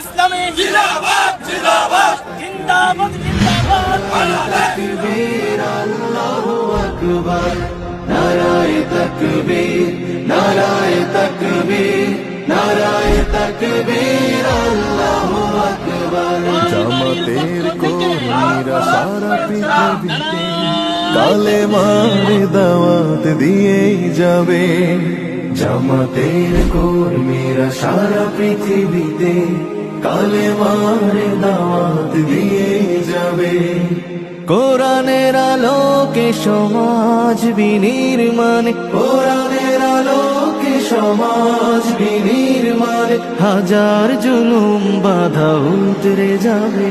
ইসলামী। জিন্দাবাদ জিন্দাবাদ। জিন্দাবাদ আল্লাহু আকবার। নারায়ে তকবীর নারায়ে তকবীর নারায়ে তকবীর আল্লাহু আকবার। জামাতের কর্মীরা সারা পৃথিবীতে কালে মারে দাওয়াত দিয়েই যাবে। জামাতের কর্মীরা সারা পৃথিবীতে কালে মারে দাওয়াত দিয়ে যাবে। কোরআনের আলোকে সমাজ বিনির্মাণে, কোরআনের আলোকে সমাজ বিনির্মাণে, হাজার জুলুম বাধা উতরে যাবে।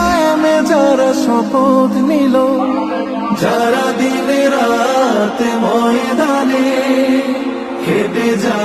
শপথ নিল। যারা দিনে রাত ময়দানে খেটে যা